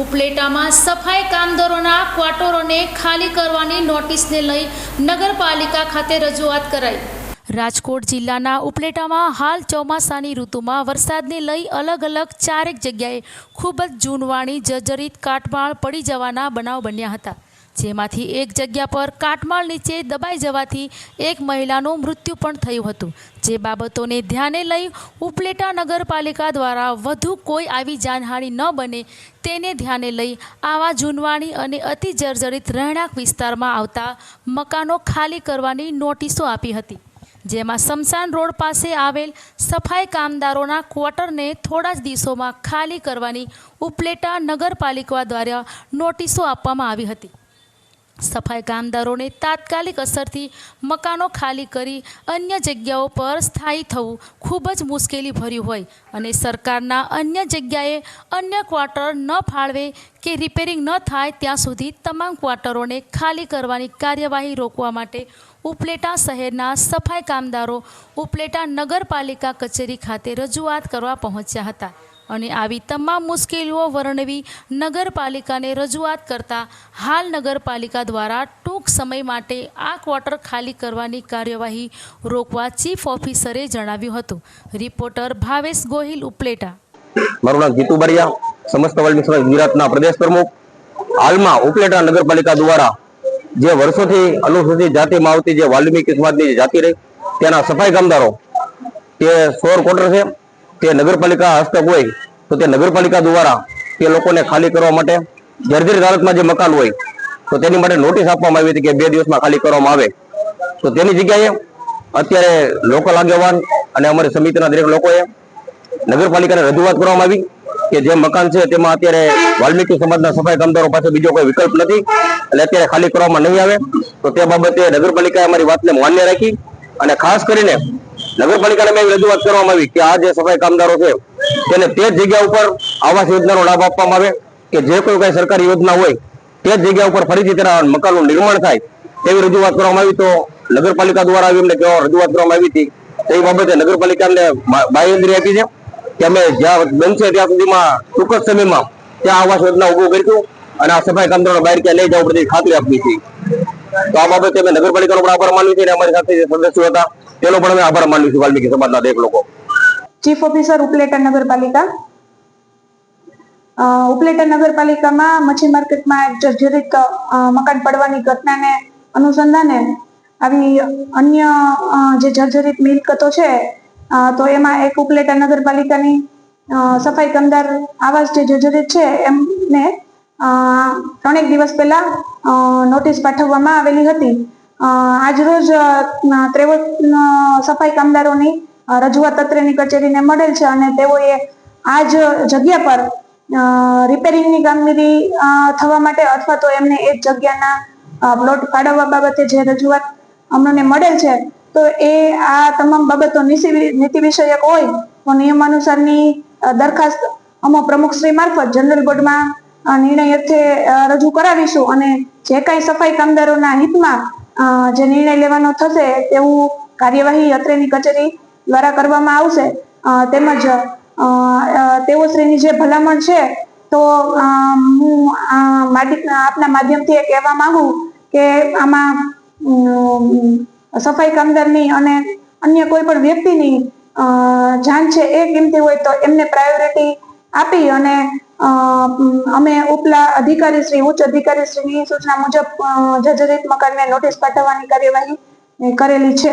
ઉપલેટામાં સફાઈ કામદારોના ક્વાર્ટરોને ખાલી કરવાની નોટિસને લઈ નગરપાલિકા ખાતે રજૂઆત કરાઈ. રાજકોટ જિલ્લાના ઉપલેટામાં હાલ ચોમાસાની ઋતુમાં વરસાદને લઈ અલગ અલગ ચારેક જગ્યાએ ખૂબ જ જૂનવાણી જર્જરિત કાટમાળ પડી જવાના બનાવ બન્યા હતા. જેમાંથી એક જગ્યા પર કાટમાળ નીચે દબાઈ જવાથી એક મહિલાનું મૃત્યુ પણ થયું હતું. જે બાબતોને ધ્યાને લઈ ઉપલેટા નગરપાલિકા દ્વારા વધુ કોઈ આવી જાનહાનિ ન બને તેને ધ્યાને લઈ આવા જૂનવાણી અને અતિ જર્જરિત રહેણાંક વિસ્તારમાં આવતા મકાનો ખાલી કરવાની નોટિસો આપી હતી. જેમાં સમસાન રોડ પાસે આવેલ સફાઈ કામદારોના ક્વાર્ટરને થોડા જ દિવસોમાં ખાલી કરવાની ઉપલેટા નગરપાલિકા દ્વારા નોટિસો આપવામાં આવી હતી. સફાઈ કામદારોને તાત્કાલિક અસરથી મકાનો ખાલી કરી અન્ય જગ્યાઓ પર સ્થાયી થવું ખૂબ જ મુશ્કેલી ભર્યું હોય અને સરકારના અન્ય જગ્યાએ અન્ય ક્વાર્ટર ન ફાળવે કે રિપેરિંગ ન થાય ત્યાં સુધી તમામ ક્વાર્ટરોને ખાલી કરવાની કાર્યવાહી રોકવા માટે ઉપલેટા શહેરના સફાઈ કામદારો ઉપલેટા નગરપાલિકા કચેરી ખાતે રજૂઆત કરવા પહોંચ્યા હતા. અને આવી તમામ મુશ્કેલીઓ વર્ણવી નગરપાલિકાને રજૂઆત કરતા હાલ નગરપાલિકા દ્વારા ટૂંક સમય માટે આ ક્વાર્ટર ખાલી કરવાની કાર્યવાહી રોકવા ચીફ ઓફિસરે જણાવ્યું હતું. રિપોર્ટર ભાવેશ ગોહિલ ઉપલેટા. મારું નામ જીતુ બરિયા, સમસ્ત વર્લ્ડ સમાજ ગુજરાતના પ્રદેશ પ્રમુખ. હાલમાં ઉપલેટા નગરપાલિકા દ્વારા જે વર્ષોથી અનુસૂચિત જાતિમાં આવતી જે વાલ્મીકી સમાજની જાતિ રહી તેના સફાઈ કામદારો તે સોર ક્વાર્ટર છે તે નગરપાલિકા હસ્તક હોય, તો તે નગરપાલિકા દ્વારા તે લોકોને ખાલી કરવા માટે જર્જરિત હાલતમાં જે મકાન હોય, તો તેની માટે નોટિસ આપવામાં આવી હતી કે બે દિવસમાં ખાલી કરવામાં આવે. તો તેની જગ્યાએ અત્યારે લોકલ આગેવાન અને અમારી સમિતિના દરેક લોકોએ નગરપાલિકાને રજૂઆત કરવામાં આવી કે જે મકાન છે તેમાં અત્યારે વાલ્મીકી સમાજના સફાઈ કામદારો પાસે બીજો કોઈ વિકલ્પ નથી એટલે અત્યારે ખાલી કરવામાં નહીં આવે. તો તે બાબતે નગરપાલિકાએ અમારી વાતને માન્ય રાખી અને ખાસ કરીને નગરપાલિકાને મેં રજૂઆત કરવામાં આવી કે આ જે સફાઈ કામદારો છે, તેને તે જગ્યા ઉપર આવાસ યોજનાનો લાભ આપવામાં આવે કે જે કોઈ કઈ સરકારી યોજના હોય, તે જગ્યા ઉપર ફરીથી તેના મકાનનું નિર્માણ થાય તેવી રજૂઆત કરવામાં આવી. તો નગરપાલિકા દ્વારા કહેવા રજૂઆત કરવામાં આવી હતી, તે બાબતે નગરપાલિકાને બાંયધરી આપી છે કે અમે જ્યાં બનશે ત્યાં સુધીમાં ટૂંક જ સમયમાં ત્યાં આવાસ યોજના ઉભું કરીશું અને આ સફાઈ કામદારો બહાર ક્યાં લઈ જવા પડતી ખાતરી આપવી છે તો આ બાબતે અમે નગરપાલિકાનો પણ આભાર માનવી છે અને અમારી સાથે સદસ્યો હતા તેનો પણ અમે આભાર માનવી છું, વાલ્મીકી સમાજના દરેક લોકો. ચીફ ઓફિસર ઉપલેટા નગરપાલિકા. ઉપલેટા નગરપાલિકામાં મચ્છી માર્કેટમાં જર્જરિત મકાન પડવાની ઘટનાને અનુસંધાને આવી અન્ય જે જર્જરિત મિલકતો છે તો એમાં એક ઉપલેટા નગરપાલિકાની સફાઈ કામદાર આવાસ જે જર્જરિત છે, એમને ત્રણેક દિવસ પહેલા નોટિસ પાઠવવામાં આવેલી હતી. આજરોજ અ, ત્રેવડ સફાઈ કામદારોની રજૂઆત અત્રેની કચેરીને મળેલ છે અને તેઓએ આ જ જગ્યા પર રિપેરિંગની કામગીરી થવા માટે અથવા તો એમને એ જગ્યાના પ્લોટ ફાળવવા બાબતે જે રજૂઆત અમને મળેલ છે તો એ આ તમામ બાબતો નીતિ વિષયક હોય તો નિયમ અનુસારની દરખાસ્ત અમો પ્રમુખશ્રી મારફત જનરલ બોર્ડમાં નિર્ણય અર્થે રજૂ કરાવીશું અને જે કાંઈ સફાઈ કામદારોના હિતમાં જે નિર્ણય લેવાનો થશે તેવું કાર્યવાહી અત્રેની કચેરી દ્વારા કરવામાં આવશે. તેમજ તેઓ તેઓશ્રીની જે ભલામણ છે, તો હું આપના માધ્યમથી એ કહેવા માંગુ કે આમાં સફાઈ કામદારની અને અન્ય કોઈ પણ વ્યક્તિની જાન છે એ કિંમતી હોય તો એમને પ્રાયોરિટી આપી અને અમે ઉપલા અધિકારી શ્રી ઉચ્ચ અધિકારી શ્રીની સૂચના મુજબ જર્જરિત મકાનને નોટિસ પાઠવવાની કાર્યવાહી કરેલી છે.